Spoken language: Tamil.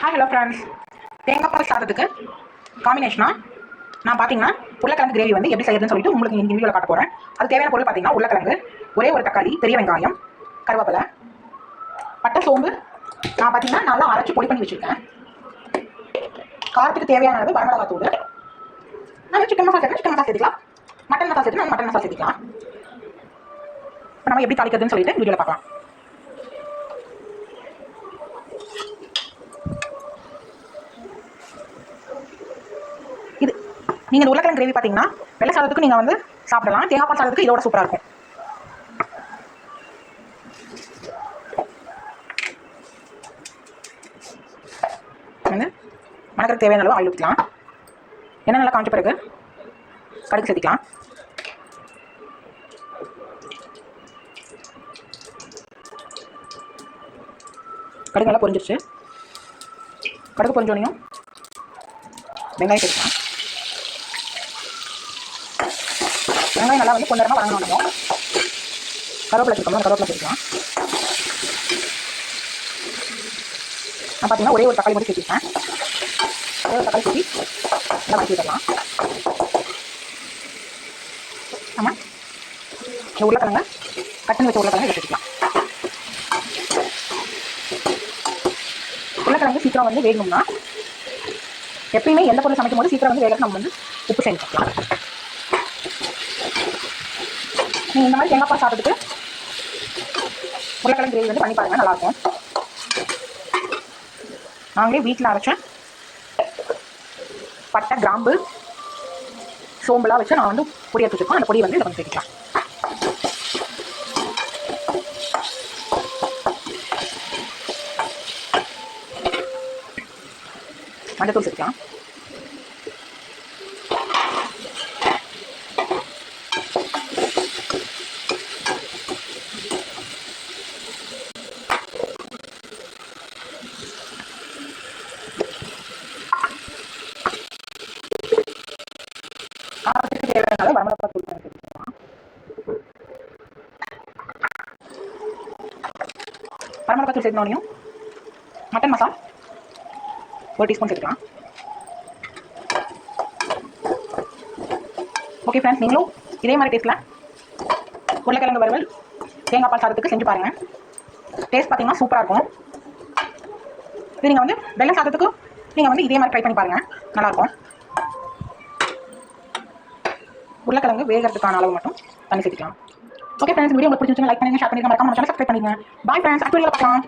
ஹாய் ஹலோ ஃப்ரெண்ட்ஸ் தேங்காய் பால் சாதத்துக்கு காம்பினேஷனாக நான் பார்த்தீங்கன்னா உருளைக்கிழங்கு கிரேவி வந்து எப்படி செய்யறதுன்னு சொல்லிட்டு உங்களுக்கு இந்த வீடியோவில் காட்ட போகிறேன் அது தேவையான பொருள் பார்த்தீங்கன்னா உருளைக்கிழங்கு ஒரே ஒரு தக்காளி பெரிய வெங்காயம் கருவேப்பிலை பட்டை சோம்பு. நான் பார்த்தீங்கன்னா நல்லா அரைச்சி பொடி பண்ணி வச்சுருக்கேன். காரத்துக்கு தேவையான அளவு வரமிளகா தூள் நம்ம சிக்கன் மசாலா சேர்த்து சிக்கன் மசாலா சேர்த்துக்கலாம். மட்டன் மசாலா சேர்த்து நம்ம மட்டன் மசாலா சேர்த்துக்கலாம். இப்போ நம்ம எப்படி தாளிக்கிறதுன்னு சொல்லிட்டு வீடியோவில் பார்க்கலாம். நீங்கள் இந்த உருளைக்கிழங்கு கிரேவி பார்த்தீங்கன்னா வெள்ளை சாதத்துக்கு நீங்கள் வந்து சாப்பிடலாம். தேங்காய் பால் சாதத்துக்கு இதோட சூப்பராக இருக்கும். வந்து மணக்கிறதுக்கு தேவையான அளவு ஆயில் ஊற்றிக்கலாம் எண்ணெய் நல்லா காஞ்ச பிறகு கடுகு சேர்த்திக்கலாம் கடுகு நல்லா பொரிஞ்சிருச்சு. கடுகு பொரிஞ்சோனையும் வெங்காயம் சேர்த்துக்கலாம். வெங்காயம் நல்லா வந்து கொஞ்ச நேரமாக நம்ம. கருவேப்பிலை சேர்க்கணும் கருவேப்பிலை சேர்க்கலாம் நான் பார்த்தீங்கன்னா ஒரே ஒரு தக்காளி மட்டும் சேர்த்துருக்கேன் ஒரே ஒரு தக்காளி சுற்றி நல்லா வதக்கி விடலாம் ஆமாம் இந்த உருளைக்கிழங்க கட்டணி வச்ச உருளைக்கிழங்கு எடுத்துக்கலாம் உருளைக்கிழங்கு சீக்கிரம் வந்து வேகணும்னா எப்பயுமே எந்த பொருள் சமைக்கும் போது சீக்கிரம் வந்து வேகிறது நம்ம வந்து உப்பு சேர்த்துக்கலாம் இந்த மாதிரி தேங்காய் சாப்பிட்டுட்டு உருளைக்கிழங்கு கிரேவி வந்து பண்ணி பாருங்க நல்லாயிருக்கும். நாங்களே வீட்டில் அரைச்சேன் பட்டை கிராம்பு சோம்புலாம் வச்சு நான் வந்து பொடி எடுத்து வச்சுருக்கோம். அந்த பொடி வந்து இதை கொஞ்சம் சேர்த்துக்கலாம். மஞ்சத்தூள் சேர்க்கலாம் தேவையான அளவு வரமிளகா தூள் சேர்த்துக்கலாம் வரமிளகா தூள் சேர்க்கணும் மட்டன் மசாலா ஒரு டீஸ்பூன் சேர்த்துக்கலாம். ஓகே ஃப்ரெண்ட்ஸ் நீங்களும் இதே மாதிரி டேஸ்ட்டில் உருளைக்கிழங்கு வறுவல் தேங்காய் பால் சாதத்துக்கு செஞ்சு பாருங்கள் டேஸ்ட் பார்த்தீங்கன்னா சூப்பராக இருக்கும். இது நீங்கள் வந்து வெள்ளை சாதத்துக்கு நீங்கள் வந்து இதே மாதிரி ட்ரை பண்ணி பாருங்கள் நல்லாயிருக்கும் உருளைக்கிழங்கு வேகிறதுக்கான அளவு மட்டும் தண்ணி சேர்த்துக்கலாம். ஓகே ஃப்ரெண்ட்ஸ் வீடியோ உங்களுக்கு பிடிச்சிருந்தா லைக் பண்ணுங்க ஷேர் பண்ணுங்க மறக்காம நம்ம சேனல் சப்ஸ்கிரைப் பண்ணுங்க பாய் ஃப்ரெண்ட்ஸ் அடுத்த வீடியோ பார்க்கலாம்.